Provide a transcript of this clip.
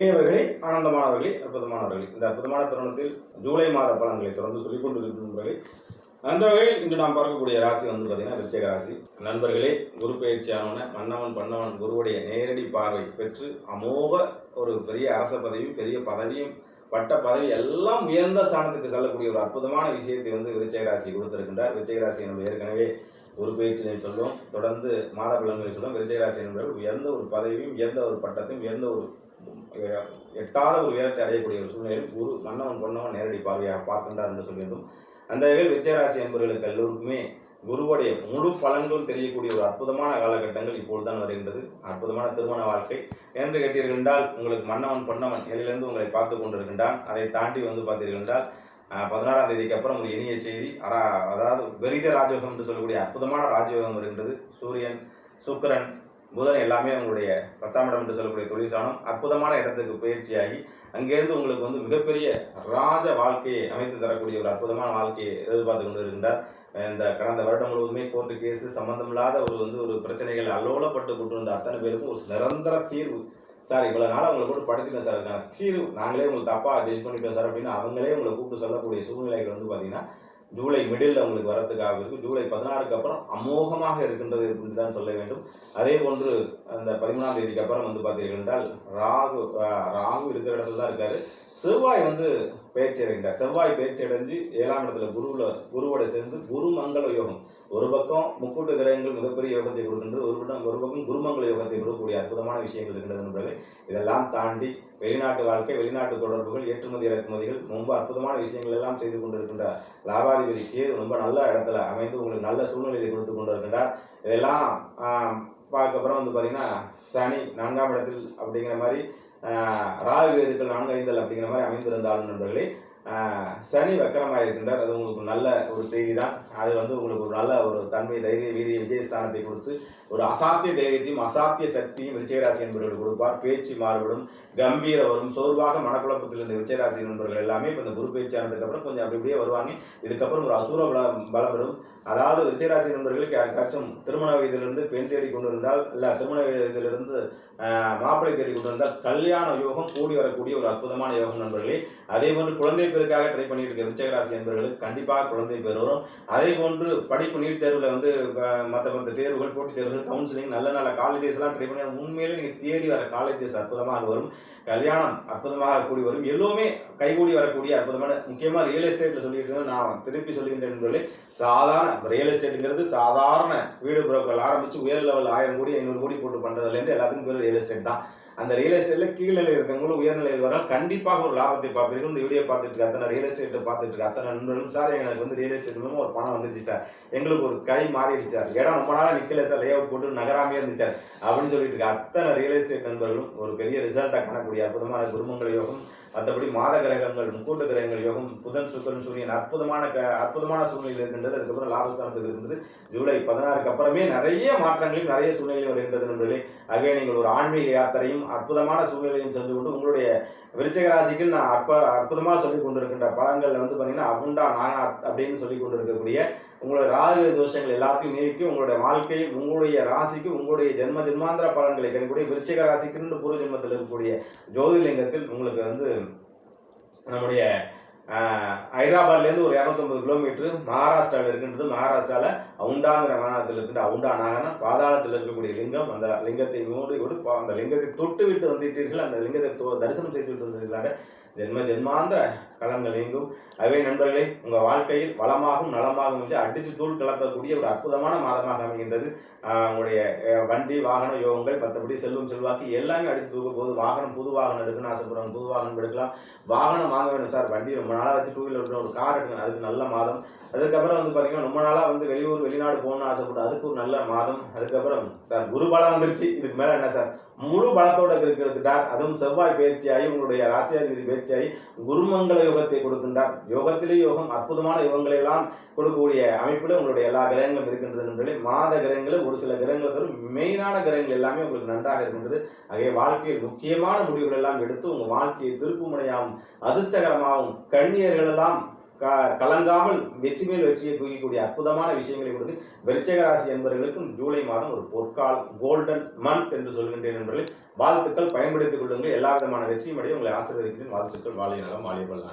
இனியவர்களே ஆனந்தமானவர்களே அற்புதமானவர்களே. இந்த அற்புதமான தருணத்தில் ஜூலை மாத பலன்களை தொடர்ந்து சொல்லிக் கொண்டிருக்கின்றவர்களே அந்த வகையில் இன்று நாம் பார்க்கக்கூடிய ராசி வந்து பார்த்தீங்கன்னா விருச்சக ராசி. நண்பர்களே குரு பயிற்சியானவன மன்னவன் பண்ணவன் குருவுடைய நேரடி பார்வை பெற்று அமோக ஒரு பெரிய அரச பதவியும் பெரிய பதவியும் பட்ட பதவி எல்லாம் உயர்ந்த ஸ்தானத்துக்கு செல்லக்கூடிய ஒரு அற்புதமான விஷயத்தை வந்து விருச்சக ராசி கொடுத்திருக்கின்றார். விருச்சக ராசி நம்ம ஏற்கனவே ஒரு பயிற்சியை சொல்லுவோம் தொடர்ந்து மாத பலன்களை சொல்லுவோம் விருச்சக ராசி என்பவர்கள் உயர்ந்த ஒரு பதவியும் உயர்ந்த ஒரு பட்டத்தையும் உயர்ந்த ஒரு எட்டாத ஒரு உயரத்தை அடையக்கூடிய ஒரு சூழ்நிலையில் குரு மன்னவன் பொன்னவன் நேரடி பார்வையாக பார்க்கின்றார் என்று சொல்லியிருந்தோம் அந்த வகையில் விஜயராசி என்பவர்களுக்கு எல்லோருக்குமே குருவுடைய முழு பலன்கள் தெரியக்கூடிய ஒரு அற்புதமான காலகட்டங்கள் இப்பொழுதுதான் வருகின்றது. அற்புதமான திருமண வாழ்க்கை. என்று கேட்டீர்கள் என்றால் உங்களுக்கு மன்னவன் பொன்னவன் எதிலிருந்து உங்களை பார்த்து கொண்டிருக்கின்றான்? அதை தாண்டி வந்து பார்த்தீர்கள் என்றால் பதினாறாம் தேதிக்கு அப்புறம் ஒரு இனிய செய்தி அதாவது பெரித ராஜயோகம் என்று சொல்லக்கூடிய அற்புதமான ராஜயோகம் வருகின்றது. சூரியன் சுக்கிரன் புதன் எல்லாமே உங்களுடைய பத்தாம் இடம் என்று சொல்லக்கூடிய தொழிற்சாலம் அற்புதமான இடத்துக்கு பயிற்சியாகி அங்கேருந்து உங்களுக்கு வந்து மிகப்பெரிய ராஜ வாழ்க்கையை அமைத்து தரக்கூடிய ஒரு அற்புதமான வாழ்க்கையை எதிர்பார்த்து கொண்டு இருக்கின்றார் இந்த கடந்த வருடம் முழுவதுமே கோர்ட்டு கேஸு சம்பந்தமில்லாத ஒரு வந்து ஒரு பிரச்சனைகள் அல்லோலப்பட்டு கொண்டு வந்த அத்தனை பேருக்கும் ஒரு நிரந்தர தீர்வு. சார் இவ்வளோ நாள் உங்களை போட்டு படுத்திட்டோம் சார். தீர்வு. நாங்களே உங்களுக்கு தப்பாக ஜட்ஜ் பண்ணிட்டோம் சார் அப்படின்னு அவங்களே உங்களை கூப்பிட்டு சொல்லக்கூடிய சூழ்நிலைகள் வந்து பார்த்தீங்கன்னா ஜூலை மிடில் அவங்களுக்கு வரத்துக்காக இருக்கும். ஜூலை பதினாறுக்கு அப்புறம் அமோகமாக இருக்கின்றது என்று தான் சொல்ல வேண்டும். அதே போன்று அந்த பதிமூணாம் தேதிக்கு அப்புறம் வந்து பார்த்தீர்கள் என்றால் ராகு ராகு இருக்கிற இடத்துல தான் இருக்காரு. செவ்வாய் வந்து பயிற்சி அடைகின்றார் செவ்வாய் பயிற்சி அடைஞ்சு ஏழாம் இடத்துல குருவில் குருவோட சேர்ந்து குரு மங்கள யோகம். ஒரு பக்கம் முக்கூட்டு கிரகங்கள் மிகப்பெரிய யோகத்தை கொடுக்கின்றது ஒரு பக்கம் ஒரு பக்கம் குருமங்கள யோகத்தை கொடுக்கக்கூடிய அற்புதமான விஷயங்கள் இருக்கின்றது என்பதை இதெல்லாம் தாண்டி வெளிநாட்டு வாழ்க்கை வெளிநாட்டு தொடர்புகள் ஏற்றுமதி இறக்குமதிகள் ரொம்ப அற்புதமான விஷயங்கள் எல்லாம் செய்து கொண்டிருக்கின்ற லாபாதிபதிக்கு ரொம்ப நல்ல இடத்துல அமைந்து உங்களுக்கு நல்ல சூழ்நிலையை கொடுத்து கொண்டிருக்கின்றார். இதெல்லாம் ஆம், அப்புறம் வந்து பார்த்தீங்கன்னா சனி நான்காம் இடத்தில் அப்படிங்கிற மாதிரி ராகு வேதுக்கள் நான்கு ஐந்தல் அப்படிங்கிற மாதிரி அமைந்திருந்தாலும் நண்பர்களே சனி வக்கரமாக இருக்கின்றார் அது உங்களுக்கு நல்ல ஒரு செய்தி தான் அது வந்து உங்களுக்கு ஒரு நல்ல ஒரு தன்மை தைரிய வீரிய விஜயஸ்தானத்தை கொடுத்து ஒரு அசாத்திய தைரியத்தையும் அசாத்திய சக்தியும் விருச்சிகராசி என்பவர்கள் கொடுப்பார். பேச்சு மாறுபடும் கம்பீர வரும் சோர்வாக மனக்குழப்பத்தில் இருந்த விருச்சிகராசி நண்பர்கள் எல்லாமே இப்போ இந்த குரு பயிற்சி ஆனதுக்கப்புறம் கொஞ்சம் அப்படி அப்படியே வருவாங்க. இதுக்கப்புறம் ஒரு அசூர பல பலம் வரும். அதாவது விஜயராசி நண்பர்களுக்கு யாருக்காச்சும் திருமண வயதிலிருந்து பெண் தேடி கொண்டு வந்தால் இல்லை திருமண வயதிலிருந்து ஆஹ், மாப்பிள்ளை தேடி கொண்டு வந்தால் கல்யாண யோகம் கூடி வரக்கூடிய ஒரு அற்புதமான யோகம் நண்பர்களே. அதே போன்று குழந்தை பேருக்காக ட்ரை பண்ணிட்டு இருக்க விருச்சிகராசி நண்பர்களுக்கு கண்டிப்பாக குழந்தை பேர் வரும். அதே போன்று படிப்பு நீட் தேர்வில் வந்து மற்ற மற்ற தேர்வுகள் போட்டித் தேர்வுகள் கவுன்சிலிங் நல்ல நல்ல காலேஜஸ்லாம் ட்ரை பண்ணி உண்மையிலே நீங்கள் தேடி வர காலேஜஸ் அற்புதமாக வரும். கல்யாணம் அற்புதமாக கூடி வரும். எல்லோருமே கைகூடி வரக்கூடிய அற்புதமான முக்கியமாக ரியல் எஸ்டேட்டில் சொல்லிட்டு இருக்கேன், நான் திருப்பி சொல்லுகின்றேன் நண்பர்களே. சாதாரண ரியல் எஸ்டேட்டுங்கிறது சாதாரண வீடு புரோக்கர் ஆரம்பித்து உயர் லெவல் ஆயிரம் கோடி ஐநூறு கோடி போட்டு பண்ணுறதுலேருந்து எல்லாத்துக்கும் பேர் ரியல் எஸ்டேட் தான். அந்த ரியல் எஸ்டேட்டில் கீழ்நிலையில் இருக்கவங்களும் உயர்நிலையில் வர கண்டிப்பாக ஒரு லாபத்தை பார்ப்பீர்கள் இந்த வீடியோ பார்த்துட்டு இருக்க அத்தனை ரியல் எஸ்டேட்டை பார்த்துட்டு இருக்க அத்தனை நண்பர்களும் சார் எனக்கு வந்து ரியல் எஸ்டேட் மூலமாக ஒரு பணம் வந்துச்சு சார் எங்களுக்கு ஒரு கை மாறிடுச்சு சார் இடம் ரொம்ப நாளாக நிற்கல சார் லே அவுட் போட்டு நகராமே இருந்துச்சார் அப்படின்னு சொல்லிட்டு இருக்க அத்தனை ரியல் எஸ்டேட் நண்பர்களும் ஒரு பெரிய ரிசல்ட்டாக காணக்கூடிய அற்புதமான குடும்பங்கள் யோகம் மற்றபடி மாத கிரகங்கள் முக்கூட்டு கிரகங்கள் யோகம் புதன் சுக்கரன் சூரியன் அற்புதமான க அற்புதமான சூழ்நிலை இருக்கின்றது. அதுக்கப்புறம் லாபஸ்தானத்துக்கு இருந்தது ஜூலை பதினாறுக்கு அப்புறமே நிறைய மாற்றங்களையும் நிறைய சூழ்நிலையும் வருகின்றது நண்பர்களே. ஆகவே நீங்கள் ஒரு ஆன்மீக யாத்திரையும் அற்புதமான சூழ்நிலையும் சென்று கொண்டு உங்களுடைய விருச்சிக ராசிக்கு நான் அற்ப அற்புதமாக சொல்லி கொண்டிருக்கின்ற பலன்கள் வந்து பார்த்தீங்கன்னா அவுண்டா நானா அப்படின்னு சொல்லி கொண்டிருக்கக்கூடிய உங்களுடைய ராகு தோஷங்கள் எல்லாத்தையும் நீக்கி உங்களுடைய வாழ்க்கை உங்களுடைய ராசிக்கு உங்களுடைய ஜென்ம ஜென்மாந்திர பலன்களை கிடைக்கக்கூடிய விருச்சிக ராசிக்குன்னு பூர்வ ஜென்மத்தில் இருக்கக்கூடிய ஜோதிலிங்கத்தில் உங்களுக்கு வந்து நம்முடைய ஹைதராபாத்லேருந்து ஒரு இரநூத்தொம்பது கிலோமீட்டர் மகாராஷ்டிராவில் இருக்கின்றது. மகாராஷ்டிராவில் அவுண்டாங்கிற மாநிலத்தில் இருக்கின்ற அவுண்டா நாகனா பாதாளத்தில் இருக்கக்கூடிய லிங்கம் அந்த லிங்கத்தை மூடி அந்த லிங்கத்தை தொட்டு விட்டு வந்துட்டீர்கள். அந்த லிங்கத்தை தரிசனம் செய்து விட்டு வந்தீர்களாக. ஜென்ம ஜென்மாந்திர களங்கள் நீங்கும் அவை நண்பர்களே உங்கள் வாழ்க்கையில் வளமாகவும் நலமாகவும் வந்து அடித்து தூள் கலக்கக்கூடிய ஒரு அற்புதமான மாதமாக அமைகின்றது. உங்களுடைய வண்டி வாகன யோகங்கள் மற்றபடி செல்வம் செல்வாக்கு எல்லாமே அடித்து தூக்க போது வாகனம் புது வாகனம் எடுக்கணும்னு ஆசைப்படுறாங்க புது வாகனம் எடுக்கலாம். வாகனம் வாங்க வேணும் சார். வண்டி ரொம்ப நாளாக வச்சு டூ வீலர் ஒரு கார் எடுக்கணும் அதுக்கு நல்ல மாதம். அதுக்கப்புறம் வந்து பார்த்தீங்கன்னா ரொம்ப நாளாக வந்து வெளியூர் வெளிநாடு போகணும்னு ஆசைப்பட்டு அதுக்கு ஒரு நல்ல மாதம். அதுக்கப்புறம் சார் குரு பலம் வந்துருச்சு. இதுக்கு மேலே என்ன சார்? முழு பலத்தோட இருக்கிறார் அதுவும் செவ்வாய் பயிற்சியாகி உங்களுடைய ராசியாதிபதி பயிற்சியாகி குருமங்கள யோகத்தை கொடுக்கின்றார். யோகத்திலே யோகம் அற்புதமான யோகங்களை எல்லாம் கொடுக்கக்கூடிய அமைப்பில் உங்களுடைய எல்லா கிரகங்களும் இருக்கின்றது என்பதை மாத கிரகங்களில் ஒரு சில கிரகங்கள் தரும் மெயினான கிரகங்கள் எல்லாமே உங்களுக்கு நன்றாக இருக்கின்றது. ஆகிய வாழ்க்கையில் முக்கியமான முடிவுகள் எல்லாம் எடுத்து உங்கள் வாழ்க்கையை திருப்புமுனையாகவும் அதிர்ஷ்டகரமாகவும் கண்ணியர்கள் எல்லாம் க கலங்காமல் வெற்றி மேல் வெற்றியை தூக்கக்கூடிய அற்புதமான விஷயங்களை கொடுத்து விருச்சக ராசி என்பவர்களுக்கும் ஜூலை மாதம் ஒரு பொற்கால் கோல்டன் மந்த் என்று சொல்கின்றேன் என்பவர்களை வாழ்த்துக்கள் பயன்படுத்திக் கொள்ளுங்கள். எல்லா விதமான வெற்றியும் அடைய உங்களை ஆசீர்வதிக்கிறேன். வாழ்த்துக்கள் வாழை நலம் வாழியபல்